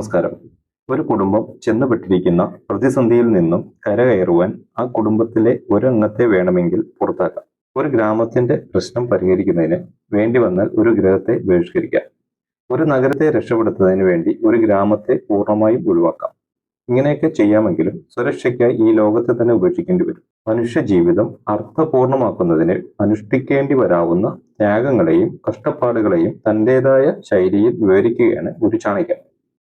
നമസ്കാരം. ഒരു കുടുംബം ചെന്നുപെട്ടിരിക്കുന്ന പ്രതിസന്ധിയിൽ നിന്നും കരകയറുവാൻ ആ കുടുംബത്തിലെ ഒരംഗത്തെ വേണമെങ്കിൽ പുറത്താക്കാം. ഒരു ഗ്രാമത്തിന്റെ പ്രശ്നം പരിഹരിക്കുന്നതിന് വേണ്ടി വന്നാൽ ഒരു ഗ്രഹത്തെ ബഹിഷ്കരിക്കാം. ഒരു നഗരത്തെ രക്ഷപ്പെടുത്തുന്നതിന് വേണ്ടി ഒരു ഗ്രാമത്തെ പൂർണമായും ഒഴിവാക്കാം. ഇങ്ങനെയൊക്കെ ചെയ്യാമെങ്കിലും സുരക്ഷയ്ക്കായി ഈ ലോകത്തെ തന്നെ ഉപേക്ഷിക്കേണ്ടി വരും. മനുഷ്യ ജീവിതം അർത്ഥപൂർണമാക്കുന്നതിന് അനുഷ്ഠിക്കേണ്ടി വരാവുന്ന ത്യാഗങ്ങളെയും കഷ്ടപ്പാടുകളെയും തന്റേതായ ശൈലിയിൽ വിവരിക്കുകയാണ് ഒരു ചാണക്യൻ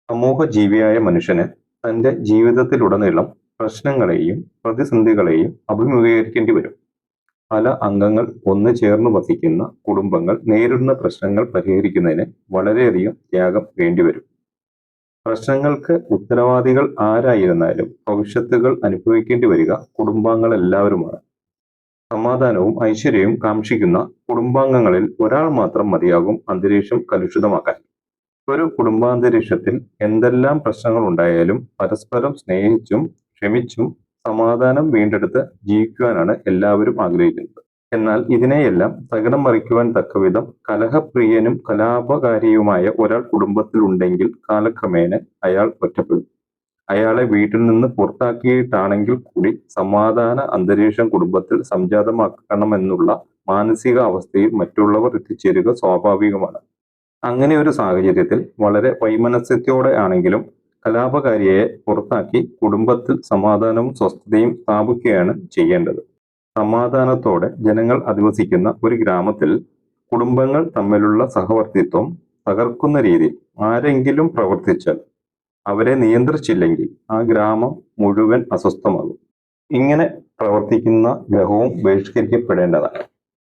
സമൂഹ ജീവിയായ മനുഷ്യന് തന്റെ ജീവിതത്തിലുടനീളം പ്രശ്നങ്ങളെയും പ്രതിസന്ധികളെയും അഭിമുഖീകരിക്കേണ്ടി വരും. പല അംഗങ്ങൾ ഒന്ന് ചേർന്ന് വസിക്കുന്ന കുടുംബങ്ങൾ നേരിടുന്ന പ്രശ്നങ്ങൾ പരിഹരിക്കുന്നതിന് വളരെയധികം ത്യാഗം വേണ്ടിവരും പ്രശ്നങ്ങൾക്ക് ഉത്തരവാദികൾ ആരായിരുന്നാലും ഭവിഷ്യത്തുകൾ അനുഭവിക്കേണ്ടി വരിക കുടുംബാംഗങ്ങൾ എല്ലാവരുമാണ് സമാധാനവും ഐശ്വര്യവും കാക്ഷിക്കുന്ന കുടുംബാംഗങ്ങളിൽ ഒരാൾ മാത്രം മതിയാകും അന്തരീക്ഷം കലുഷിതമാക്കാൻ. ഒരു കുടുംബാന്തരീക്ഷത്തിൽ എന്തെല്ലാം പ്രശ്നങ്ങൾ ഉണ്ടായാലും പരസ്പരം സ്നേഹിച്ചും ക്ഷമിച്ചും സമാധാനം വീണ്ടെടുത്ത് ജീവിക്കുവാനാണ് എല്ലാവരും ആഗ്രഹിക്കുന്നത്. എന്നാൽ ഇതിനെയെല്ലാം തകിടം മറിക്കുവാൻ തക്കവിധം കലഹപ്രിയനും കലാപകാരിയുമായ ഒരാൾ കുടുംബത്തിലുണ്ടെങ്കിൽ കാലക്രമേണ അയാൾ ഒറ്റപ്പെടും. അയാളെ വീട്ടിൽ നിന്ന് പുറത്താക്കിയിട്ടാണെങ്കിൽ കൂടി സമാധാന അന്തരീക്ഷം കുടുംബത്തിൽ സംജാതമാക്കണമെന്നുള്ള മാനസിക അവസ്ഥയിൽ മറ്റുള്ളവർ എത്തിച്ചേരുക സ്വാഭാവികമാണ്. അങ്ങനെ ഒരു സാഹചര്യത്തിൽ വളരെ വൈമനസ്യത്തോടെ ആണെങ്കിലും കലാപകാരിയെ പുറത്താക്കി കുടുംബത്തിൽ സമാധാനവും സ്വസ്ഥതയും സ്ഥാപിക്കുകയാണ് ചെയ്യേണ്ടത്. സമാധാനത്തോടെ ജനങ്ങൾ അധിവസിക്കുന്ന ഒരു ഗ്രാമത്തിൽ കുടുംബങ്ങൾ തമ്മിലുള്ള സഹവർത്തിത്വം തകർക്കുന്ന രീതിയിൽ ആരെങ്കിലും പ്രവർത്തിച്ചാൽ അവരെ നിയന്ത്രിച്ചില്ലെങ്കിൽ ആ ഗ്രാമം മുഴുവൻ അസ്വസ്ഥമാകും. ഇങ്ങനെ പ്രവർത്തിക്കുന്ന ഗ്രഹവും ബഹിഷ്കരിക്കപ്പെടേണ്ടതാണ്.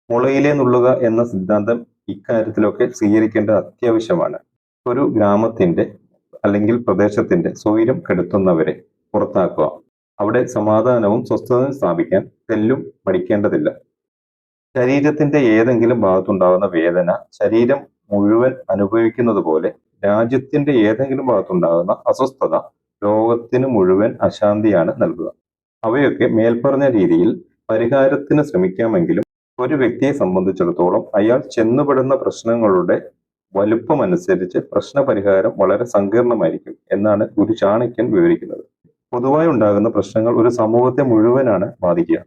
മുളയിലെ നുള്ളുക എന്ന സിദ്ധാന്തം ഇക്കാര്യത്തിലൊക്കെ സ്വീകരിക്കേണ്ടത് അത്യാവശ്യമാണ്. ഒരു ഗ്രാമത്തിന്റെ അല്ലെങ്കിൽ പ്രദേശത്തിന്റെ സ്വൈരം കെടുത്തുന്നവരെ പുറത്താക്കുക. അവിടെ സമാധാനവും സ്വസ്ഥതയും സ്ഥാപിക്കാൻ തെല്ലും പഠിക്കേണ്ടതില്ല. ശരീരത്തിന്റെ ഏതെങ്കിലും ഭാഗത്തുണ്ടാകുന്ന വേദന ശരീരം മുഴുവൻ അനുഭവിക്കുന്നത് പോലെ രാജ്യത്തിന്റെ ഏതെങ്കിലും ഭാഗത്തുണ്ടാകുന്ന അസ്വസ്ഥത ലോകത്തിന് മുഴുവൻ അശാന്തിയാണ് നൽകുക. അവയൊക്കെ മേൽപ്പറഞ്ഞ രീതിയിൽ പരിഹാരത്തിന് ശ്രമിക്കാമെങ്കിലും ഒരു വ്യക്തിയെ സംബന്ധിച്ചിടത്തോളം അയാൾ ചെന്നുപെടുന്ന പ്രശ്നങ്ങളുടെ വലുപ്പം അനുസരിച്ച് പ്രശ്നപരിഹാരം വളരെ സങ്കീർണമായിരിക്കും എന്നാണ് ഒരു ചാണക്യൻ വിവരിക്കുന്നത്. പൊതുവായി ഉണ്ടാകുന്ന പ്രശ്നങ്ങൾ ഒരു സമൂഹത്തെ മുഴുവനാണ് ബാധിക്കുക.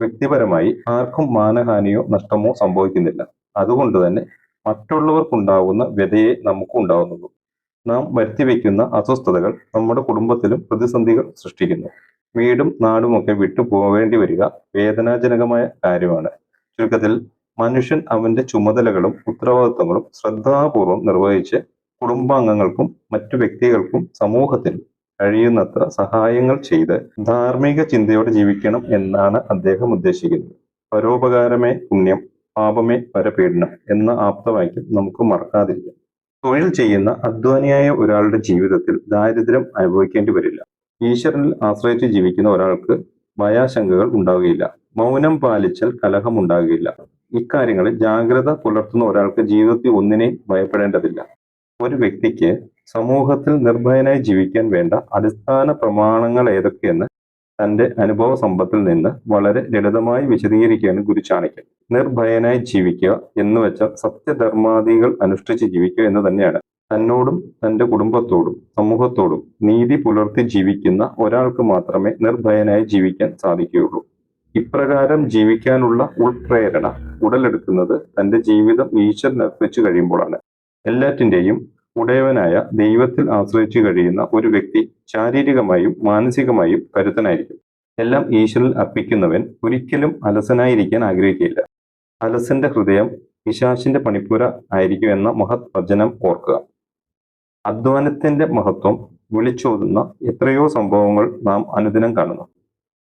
വ്യക്തിപരമായി ആർക്കും മാനഹാനിയോ നഷ്ടമോ സംഭവിക്കുന്നില്ല. അതുകൊണ്ട് തന്നെ മറ്റുള്ളവർക്കുണ്ടാവുന്ന വ്യതയെ നമുക്കും ഉണ്ടാവുന്നുള്ളൂ നാം വരുത്തിവെക്കുന്ന അസ്വസ്ഥതകൾ നമ്മുടെ കുടുംബത്തിലും പ്രതിസന്ധികൾ സൃഷ്ടിക്കുന്നു. വീടും നാടുമൊക്കെ വിട്ടു പോവേണ്ടി വരിക വേദനാജനകമായ കാര്യമാണ്. ചുരുക്കത്തിൽ മനുഷ്യൻ അവന്റെ ചുമതലകളും ഉത്തരവാദിത്തങ്ങളും ശ്രദ്ധാപൂർവം നിർവഹിച്ച് കുടുംബാംഗങ്ങൾക്കും മറ്റു വ്യക്തികൾക്കും സമൂഹത്തിനും കഴിയുന്നത്ര സഹായങ്ങൾ ചെയ്ത് ധാർമ്മിക ചിന്തയോടെ ജീവിക്കണം എന്നാണ് അദ്ദേഹം ഉദ്ദേശിക്കുന്നത്. പരോപകാരമേ പുണ്യം പാപമേ പരപീഡനം എന്ന ആപ്തവാക്യം നമുക്ക് മറക്കാതിരിക്കാം. തൊഴിൽ ചെയ്യുന്ന അധ്വാനിയായ ഒരാളുടെ ജീവിതത്തിൽ ദാരിദ്ര്യം അനുഭവിക്കേണ്ടി വരില്ല. ഈശ്വരനിൽ ആശ്രയിച്ച് ജീവിക്കുന്ന ഒരാൾക്ക് ഭയാശങ്കകൾ ഉണ്ടാവുകയില്ല. മൗനം പാലിച്ചാൽ കലഹം ഉണ്ടാകുകയില്ല ഇക്കാര്യങ്ങളിൽ ജാഗ്രത പുലർത്തുന്ന ഒരാൾക്ക് ജീവിതത്തിൽ ഒന്നിനെയും ഭയപ്പെടേണ്ടതില്ല. ഒരു വ്യക്തിക്ക് സമൂഹത്തിൽ നിർഭയനായി ജീവിക്കാൻ വേണ്ട അടിസ്ഥാന പ്രമാണങ്ങൾ ഏതൊക്കെയെന്ന് തന്റെ അനുഭവ സമ്പത്തിൽ നിന്ന് വളരെ ലളിതമായി വിശദീകരിക്കുകയാണ് ഗുരു ചാണക്യൻ നിർഭയനായി ജീവിക്കുക എന്ന് വെച്ചാൽ സത്യധർമാദികൾ അനുഷ്ഠിച്ച് ജീവിക്കുക എന്ന് തന്നെയാണ്. തന്നോടും തന്റെ കുടുംബത്തോടും സമൂഹത്തോടും നീതി പുലർത്തി ജീവിക്കുന്ന ഒരാൾക്ക് മാത്രമേ നിർഭയനായി ജീവിക്കാൻ സാധിക്കുകയുള്ളൂ. ഇപ്രകാരം ജീവിക്കാനുള്ള ഉൾപ്രേരണ ഉടലെടുക്കുന്നത് തന്റെ ജീവിതം ഈശ്വരൻ അർപ്പിച്ചു കഴിയുമ്പോഴാണ്. എല്ലാറ്റിന്റെയും ഉടയവനായ ദൈവത്തിൽ ആശ്രയിച്ചു കഴിയുന്ന ഒരു വ്യക്തി ശാരീരികമായും മാനസികമായും കരുത്തനായിരിക്കും. എല്ലാം ഈശ്വരൻ അർപ്പിക്കുന്നവൻ ഒരിക്കലും അലസനായിരിക്കാൻ ആഗ്രഹിക്കുകയില്ല. അലസന്റെ ഹൃദയം പിശാശിന്റെ പണിപ്പുര ആയിരിക്കും എന്ന മഹത് വചനം ഓർക്കുക. അധ്വാനത്തിന്റെ മഹത്വം വിളിച്ചോതുന്ന എത്രയോ സംഭവങ്ങൾ നാം അനുദിനം കാണുന്നു.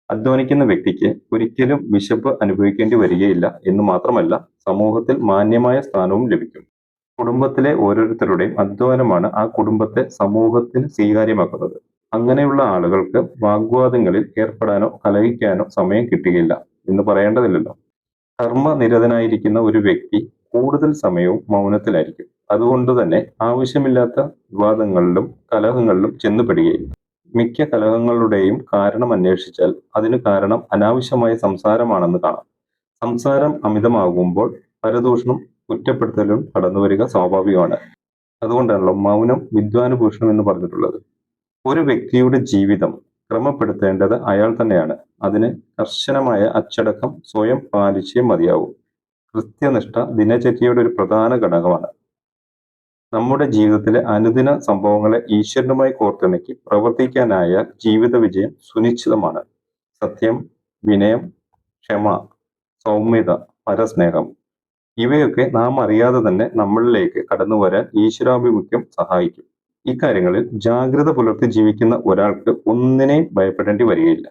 അധ്വാനിക്കുന്ന വ്യക്തിക്ക് ഒരിക്കലും വിശപ്പ് അനുഭവിക്കേണ്ടി വരികയില്ല എന്ന് മാത്രമല്ല സമൂഹത്തിൽ മാന്യമായ സ്ഥാനവും ലഭിക്കും. കുടുംബത്തിലെ ഓരോരുത്തരുടെയും അധ്വാനമാണ് ആ കുടുംബത്തെ സമൂഹത്തിന് സ്വീകാര്യമാക്കുന്നത്. അങ്ങനെയുള്ള ആളുകൾക്ക് വാഗ്വാദങ്ങളിൽ ഏർപ്പെടാനോ കലഹിക്കാനോ സമയം കിട്ടുകയില്ല എന്ന് പറയേണ്ടതില്ലല്ലോ. കർമ്മനിരതനായിരിക്കുന്ന ഒരു വ്യക്തി കൂടുതൽ സമയവും മൗനത്തിലായിരിക്കും. അതുകൊണ്ട് തന്നെ ആവശ്യമില്ലാത്ത വിവാദങ്ങളിലും കലഹങ്ങളിലും ചെന്നുപെടുകയില്ല. മിക്ക കലഹങ്ങളുടെയും കാരണം അന്വേഷിച്ചാൽ അതിന് കാരണം അനാവശ്യമായ സംസാരമാണെന്ന് കാണാം. സംസാരം അമിതമാകുമ്പോൾ പരദൂഷണം കുറ്റപ്പെടുത്തലും കടന്നുവരിക സ്വാഭാവികമാണ്. അതുകൊണ്ടാണല്ലോ മൗനം വിദ്വാനുഭൂഷണം എന്ന് പറഞ്ഞിട്ടുള്ളത്. ഒരു വ്യക്തിയുടെ ജീവിതം ക്രമപ്പെടുത്തേണ്ടത് അയാൾ തന്നെയാണ്. അതിന് കർശനമായ അച്ചടക്കം സ്വയം പാലിച്ചേ മതിയാവും. കൃത്യനിഷ്ഠ ദിനചര്യയുടെ ഒരു പ്രധാന ഘടകമാണ്. നമ്മുടെ ജീവിതത്തിലെ അനുദിന സംഭവങ്ങളെ ഈശ്വരനുമായി കോർത്തിണക്കി പ്രവർത്തിക്കാനായാൽ ജീവിത വിജയം സുനിശ്ചിതമാണ്. സത്യം വിനയം ക്ഷമ സൗമ്യത പരസ്നേഹം ഇവയൊക്കെ നാം അറിയാതെ തന്നെ നമ്മളിലേക്ക് കടന്നു വരാൻ ഈശ്വരാഭിമുഖ്യം സഹായിക്കും. ഇക്കാര്യങ്ങളിൽ ജാഗ്രത പുലർത്തി ജീവിക്കുന്ന ഒരാൾക്ക് ഒന്നിനെയും ഭയപ്പെടേണ്ടി വരികയില്ല.